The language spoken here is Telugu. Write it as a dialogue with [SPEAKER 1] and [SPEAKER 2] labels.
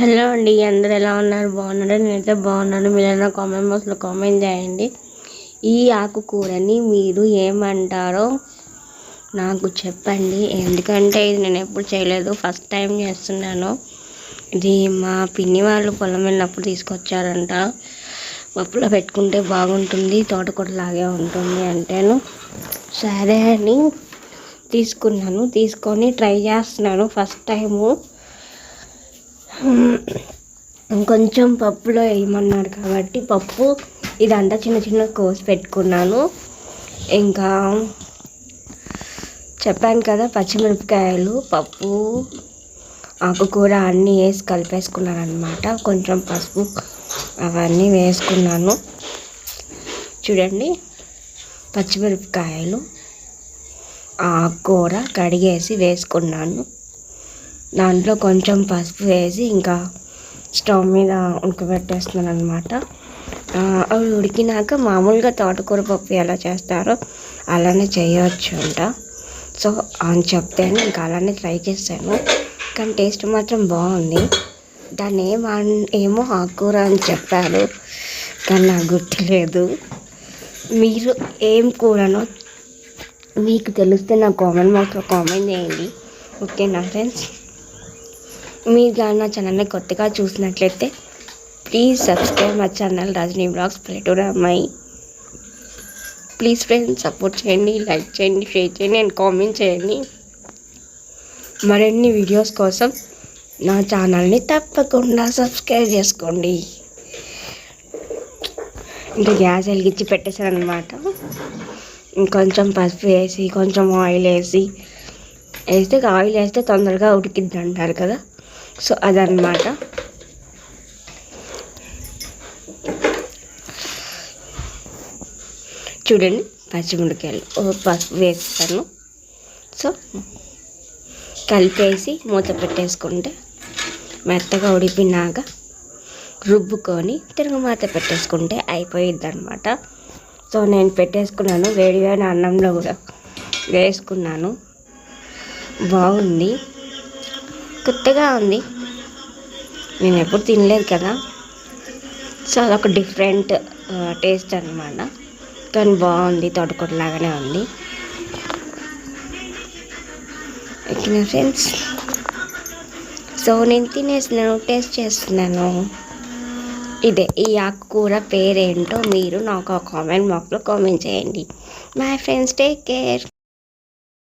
[SPEAKER 1] హలో అండి అందరు ఎలా ఉన్నారు? బాగున్నారు? నేనైతే బాగున్నాను. మీరు కామెంట్ బాక్స్లో కామెంట్ చేయండి. ఈ ఆకుకూరని మీరు ఏమంటారో నాకు చెప్పండి. ఎందుకంటే ఇది నేను ఎప్పుడు చేయలేదు. ఫస్ట్ టైం చేస్తున్నాను. ఇది మా పిన్ని వాళ్ళు పొలం వెళ్ళినప్పుడు తీసుకొచ్చారంట. పప్పులో పెట్టుకుంటే బాగుంటుంది తోటకూరలాగే ఉంటుంది అంటేను. సరే అని తీసుకున్నాను. తీసుకొని ట్రై చేస్తున్నాను. ఫస్ట్ టైము కొంచెం పప్పులో వేయమన్నారు కాబట్టి పప్పు ఇదంతా చిన్న చిన్న కోసి పెట్టుకున్నాను. ఇంకా చెప్పాను కదా పచ్చిమిరపకాయలు పప్పు ఆకుకూర అన్నీ వేసి కలిపేసుకున్నాను అనమాట కొంచెం పసుపు అవన్నీ వేసుకున్నాను. చూడండి పచ్చిమిరపకాయలు ఆకుకూర కడిగేసి వేసుకున్నాను. దాంట్లో కొంచెం పసుపు వేసి ఇంకా స్టవ్ మీద ఉడకబెట్టేస్తున్నాను అనమాట అవి ఉడికినాక మామూలుగా తోటకూర పప్పు ఎలా చేస్తారో అలానే చేయవచ్చు అంట. సో అని చెప్తేనే ఇంకా అలానే ట్రై చేశాను. కానీ టేస్ట్ మాత్రం బాగుంది. దాన్ని ఏం ఏమో ఆకుకూర అని చెప్పారు. కానీ నాకు గుర్తులేదు. మీరు ఏం కూరనో మీకు తెలిస్తే నా కామెంట్ బాక్స్లో కామెంట్ చేయండి. ఓకేనా ఫ్రెండ్స్? మీరు కానీ నా ఛానల్ని కొత్తగా చూసినట్లయితే ప్లీజ్ సబ్స్క్రైబ్ మా ఛానల్ రజనీ బ్లాగ్స్ పల్లెటూరు అమ్మాయి ప్లీజ్ ఫ్రెండ్స్ సపోర్ట్ చేయండి లైక్ చేయండి షేర్ చేయండి అండ్ కామెంట్ చేయండి. మరిన్ని వీడియోస్ కోసం నా ఛానల్ని తప్పకుండా సబ్స్క్రైబ్ చేసుకోండి. ఇంకా గ్యాస్ వెలిగించి పెట్టేశాను అనమాట ఇంకొంచెం పసుపు వేసి కొంచెం ఆయిల్ వేసి వేస్తే ఆయిల్ వేస్తే తొందరగా ఉడికిద్ది అంటారు కదా. సో అదనమాట చూడండి పచ్చిమిరకాయలు పసుపు వేస్తాను. సో కలిపేసి మూత పెట్టేసుకుంటే మెత్తగా ఉడిపినాక రుబ్బుకొని తిరుగు మూత పెట్టేసుకుంటే అయిపోయిద్ది అనమాట సో నేను పెట్టేసుకున్నాను. వేడివేడి అన్నంలో కూడా వేసుకున్నాను. బాగుంది. కొత్తగా ఉంది. నేను ఎప్పుడు తినలేదు కదా. సో అదొక డిఫరెంట్ టేస్ట్ అనమాట కానీ బాగుంది తోటకూరలాగానే ఉంది. ఓకేనా ఫ్రెండ్స్ సో నేను తినేసినాను టేస్ట్ చేస్తున్నాను. ఇదే ఈ ఆకుకూర పేరేంటో మీరు నాకు కామెంట్ బాక్స్లో కామెంట్ చేయండి. My friends take care